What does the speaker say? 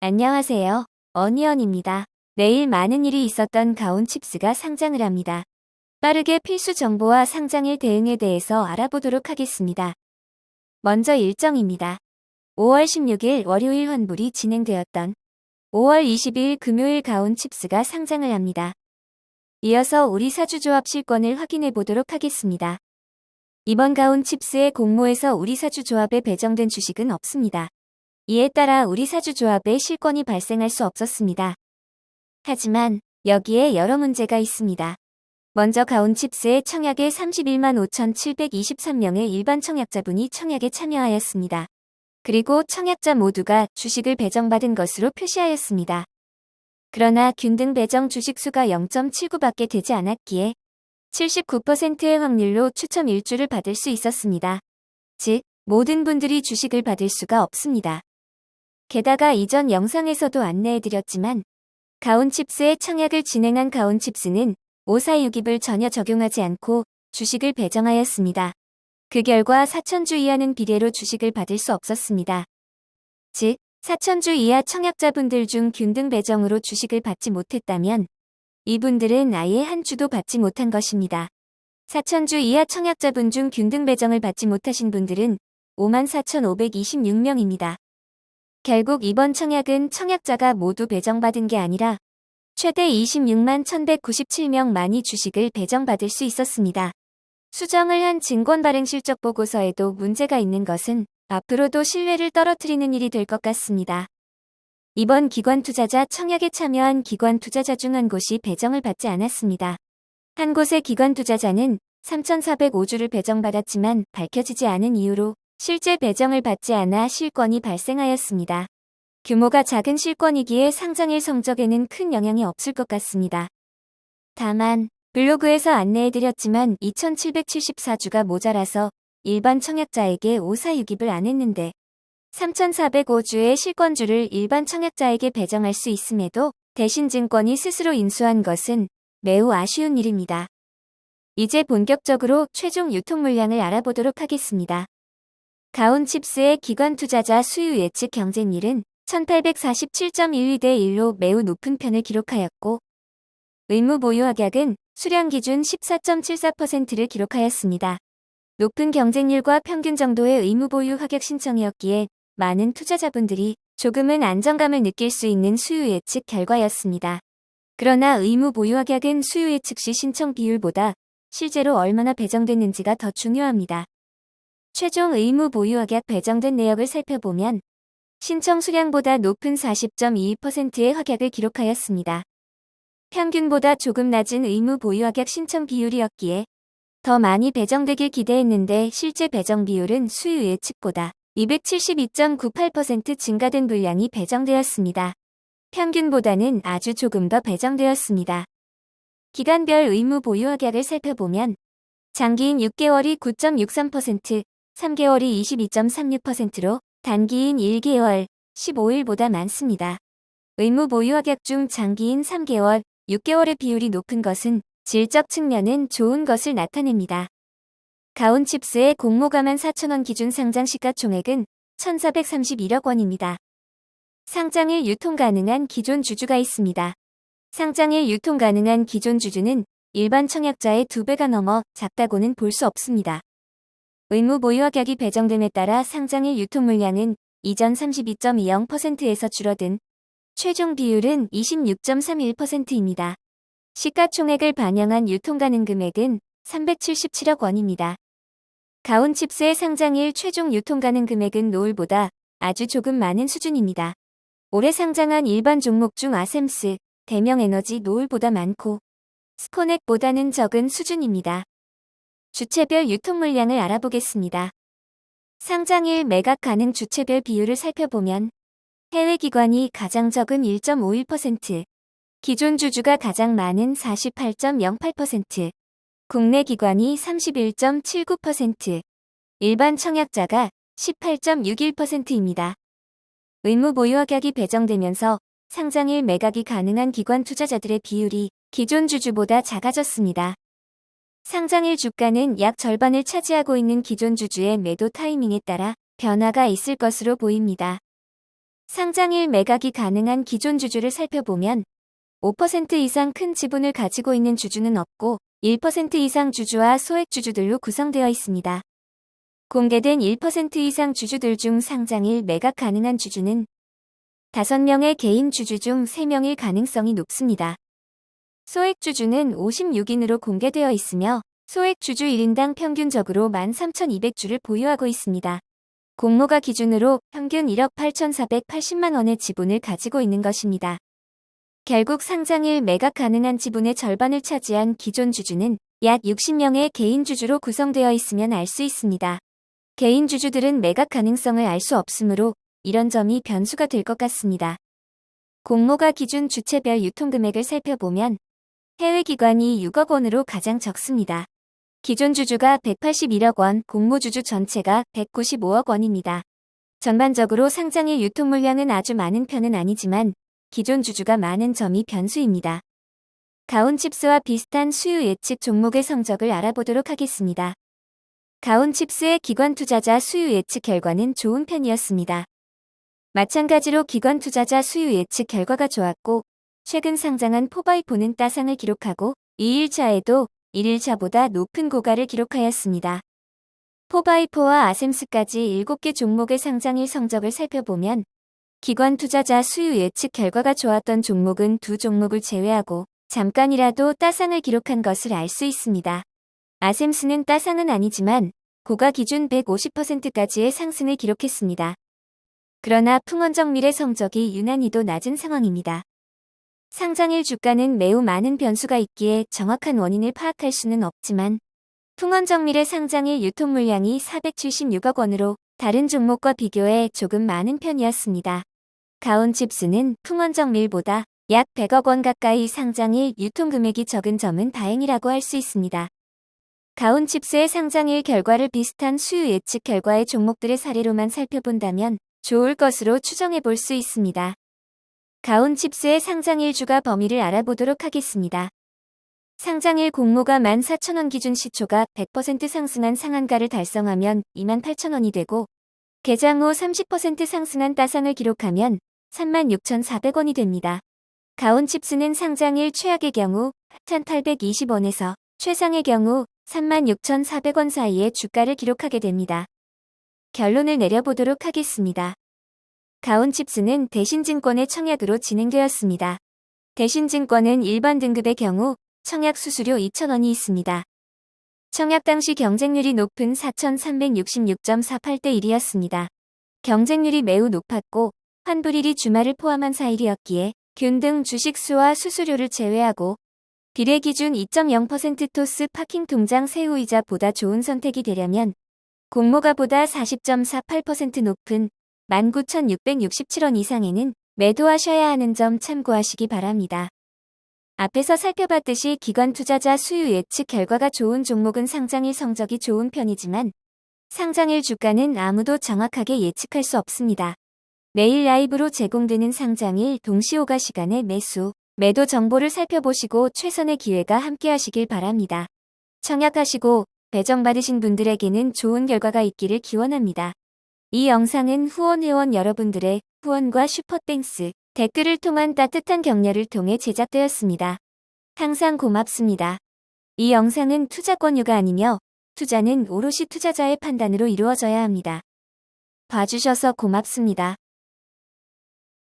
안녕하세요. 어니언입니다. 내일 많은 일이 있었던 가온칩스가 상장을 합니다. 빠르게 필수 정보와 상장일 대응에 대해서 알아보도록 하겠습니다. 먼저 일정입니다. 5월 16일 월요일 환불이 진행되었던 5월 20일 금요일 가온칩스가 상장을 합니다. 이어서 우리 사주조합 실권을 확인해 보도록 하겠습니다. 이번 가온칩스의 공모에서 우리 사주조합에 배정된 주식은 없습니다. 이에 따라 우리 사주조합에 실권이 발생할 수 없었습니다. 하지만 여기에 여러 문제가 있습니다. 먼저 가온칩스의 청약에 31만 5,723명의 일반 청약자분이 청약에 참여하였습니다. 그리고 청약자 모두가 주식을 배정받은 것으로 표시하였습니다. 그러나 균등 배정 주식 수가 0.79밖에 되지 않았기에 79%의 확률로 추첨 일주를 받을 수 있었습니다. 즉, 모든 분들이 주식을 받을 수가 없습니다. 게다가 이전 영상에서도 안내해드렸지만 가온칩스의 청약을 진행한 가온칩스는 546입을 전혀 적용하지 않고 주식을 배정하였습니다. 그 결과 4천주 이하는 비례로 주식을 받을 수 없었습니다. 즉, 4천주 이하 청약자분들 중 균등 배정으로 주식을 받지 못했다면 이분들은 아예 한 주도 받지 못한 것입니다. 4천주 이하 청약자분 중 균등 배정을 받지 못하신 분들은 54,526명입니다. 결국 이번 청약은 청약자가 모두 배정받은 게 아니라 최대 26만 1197명만이 주식을 배정받을 수 있었습니다. 수정을 한 증권 발행 실적 보고서에도 문제가 있는 것은 앞으로도 신뢰를 떨어뜨리는 일이 될 것 같습니다. 이번 기관 투자자 청약에 참여한 기관 투자자 중 한 곳이 배정을 받지 않았습니다. 한 곳의 기관 투자자는 3,405주를 배정받았지만 밝혀지지 않은 이유로 실제 배정을 받지 않아 실권이 발생하였습니다. 규모가 작은 실권이기에 상장일 성적에는 큰 영향이 없을 것 같습니다. 다만 블로그에서 안내해드렸지만 2774주가 모자라서 일반 청약자에게 546입을 안 했는데 3405주의 실권주를 일반 청약자에게 배정할 수 있음에도 대신 증권이 스스로 인수한 것은 매우 아쉬운 일입니다. 이제 본격적으로 최종 유통 물량을 알아보도록 하겠습니다. 가온칩스의 기관 투자자 수요 예측 경쟁률은 1847.12대 1로 매우 높은 편을 기록하였고 의무 보유 확약은 수량 기준 14.74%를 기록하였습니다. 높은 경쟁률과 평균 정도의 의무 보유 확약 신청이었기에 많은 투자자분들이 조금은 안정감을 느낄 수 있는 수요 예측 결과였습니다. 그러나 의무 보유 확약은 수요 예측 시 신청 비율보다 실제로 얼마나 배정됐는지가 더 중요합니다. 최종 의무 보유 확약 배정된 내역을 살펴보면 신청 수량보다 높은 40.22%의 확약을 기록하였습니다. 평균보다 조금 낮은 의무 보유 확약 신청 비율이었기에 더 많이 배정되길 기대했는데 실제 배정 비율은 수요 예측보다 272.98% 증가된 분량이 배정되었습니다. 평균보다는 아주 조금 더 배정되었습니다. 기간별 의무 보유 확약을 살펴보면 장기인 6개월이 9.63%, 3개월이 22.36%로 단기인 1개월, 15일보다 많습니다. 의무 보유 확약 중 장기인 3개월, 6개월의 비율이 높은 것은 질적 측면은 좋은 것을 나타냅니다. 가온칩스의 공모가만 4천원 기준 상장 시가 총액은 1431억 원입니다. 상장일 유통 가능한 기존 주주가 있습니다. 상장일 유통 가능한 기존 주주는 일반 청약자의 2배가 넘어 작다고는 볼 수 없습니다. 의무 보유 확약이 배정됨에 따라 상장일 유통 물량은 이전 32.20%에서 줄어든 최종 비율은 26.31%입니다. 시가총액을 반영한 유통 가능 금액은 377억 원입니다. 가온칩스의 상장일 최종 유통 가능 금액은 노을보다 아주 조금 많은 수준입니다. 올해 상장한 일반 종목 중 아셈스, 대명에너지 노을보다 많고 스코넥보다는 적은 수준입니다. 주체별 유통 물량을 알아보겠습니다. 상장일 매각 가능 주체별 비율을 살펴보면 해외 기관이 가장 적은 1.51%, 기존 주주가 가장 많은 48.08%, 국내 기관이 31.79%, 일반 청약자가 18.61%입니다. 의무 보유 확약이 배정되면서 상장일 매각이 가능한 기관 투자자들의 비율이 기존 주주보다 작아졌습니다. 상장일 주가는 약 절반을 차지하고 있는 기존 주주의 매도 타이밍에 따라 변화가 있을 것으로 보입니다. 상장일 매각이 가능한 기존 주주를 살펴보면 5% 이상 큰 지분을 가지고 있는 주주는 없고 1% 이상 주주와 소액 주주들로 구성되어 있습니다. 공개된 1% 이상 주주들 중 상장일 매각 가능한 주주는 5명의 개인 주주 중 3명일 가능성이 높습니다. 소액 주주는 56인으로 공개되어 있으며 소액 주주 1인당 평균적으로 13,200주를 보유하고 있습니다. 공모가 기준으로 평균 1억 8,480만 원의 지분을 가지고 있는 것입니다. 결국 상장일 매각 가능한 지분의 절반을 차지한 기존 주주는 약 60명의 개인 주주로 구성되어 있으면 알 수 있습니다. 개인 주주들은 매각 가능성을 알 수 없으므로 이런 점이 변수가 될 것 같습니다. 공모가 기준 주체별 유통금액을 살펴보면 해외 기관이 6억 원으로 가장 적습니다. 기존 주주가 181억 원, 공모 주주 전체가 195억 원입니다. 전반적으로 상장일 유통 물량은 아주 많은 편은 아니지만 기존 주주가 많은 점이 변수입니다. 가온칩스와 비슷한 수요 예측 종목의 성적을 알아보도록 하겠습니다. 가온칩스의 기관 투자자 수요 예측 결과는 좋은 편이었습니다. 마찬가지로 기관 투자자 수요 예측 결과가 좋았고 최근 상장한 포바이포는 따상을 기록하고 2일차에도 1일차보다 높은 고가를 기록하였습니다. 포바이포와 아셈스까지 7개 종목의 상장일 성적을 살펴보면 기관 투자자 수요 예측 결과가 좋았던 종목은 두 종목을 제외하고 잠깐이라도 따상을 기록한 것을 알 수 있습니다. 아셈스는 따상은 아니지만 고가 기준 150%까지의 상승을 기록했습니다. 그러나 풍원정밀의 성적이 유난히도 낮은 상황입니다. 상장일 주가는 매우 많은 변수가 있기에 정확한 원인을 파악할 수는 없지만 풍원정밀의 상장일 유통 물량이 476억 원으로 다른 종목과 비교해 조금 많은 편이었습니다. 가온칩스는 풍원정밀보다 약 100억 원 가까이 상장일 유통 금액이 적은 점은 다행이라고 할 수 있습니다. 가온칩스의 상장일 결과를 비슷한 수요 예측 결과의 종목들의 사례로만 살펴본다면 좋을 것으로 추정해 볼 수 있습니다. 가온칩스의 상장일 주가 범위를 알아보도록 하겠습니다. 상장일 공모가 14,000원 기준 시초가 100% 상승한 상한가를 달성하면 28,000원이 되고 개장 후 30% 상승한 따상을 기록하면 36,400원이 됩니다. 가온칩스는 상장일 최악의 경우 1,820원에서 최상의 경우 36,400원 사이의 주가를 기록하게 됩니다. 결론을 내려보도록 하겠습니다. 가온칩스는 대신증권의 청약으로 진행되었습니다. 대신증권은 일반 등급의 경우 청약 수수료 2,000원이 있습니다. 청약 당시 경쟁률이 높은 4,366.48대 1이었습니다. 경쟁률이 매우 높았고 환불일이 주말을 포함한 4일이었기에 균등 주식수와 수수료를 제외하고 비례 기준 2.0% 토스 파킹 통장 세후이자보다 좋은 선택이 되려면 공모가보다 40.48% 높은 19,667원 이상에는 매도하셔야 하는 점 참고하시기 바랍니다. 앞에서 살펴봤듯이 기관 투자자 수요 예측 결과가 좋은 종목은 상장일 성적이 좋은 편이지만 상장일 주가는 아무도 정확하게 예측할 수 없습니다. 매일 라이브로 제공되는 상장일 동시호가 시간에 매수, 매도 정보를 살펴보시고 최선의 기회가 함께하시길 바랍니다. 청약하시고 배정받으신 분들에게는 좋은 결과가 있기를 기원합니다. 이 영상은 후원 회원 여러분들의 후원과 슈퍼땡스, 댓글을 통한 따뜻한 격려를 통해 제작되었습니다. 항상 고맙습니다. 이 영상은 투자 권유가 아니며 투자는 오롯이 투자자의 판단으로 이루어져야 합니다. 봐주셔서 고맙습니다.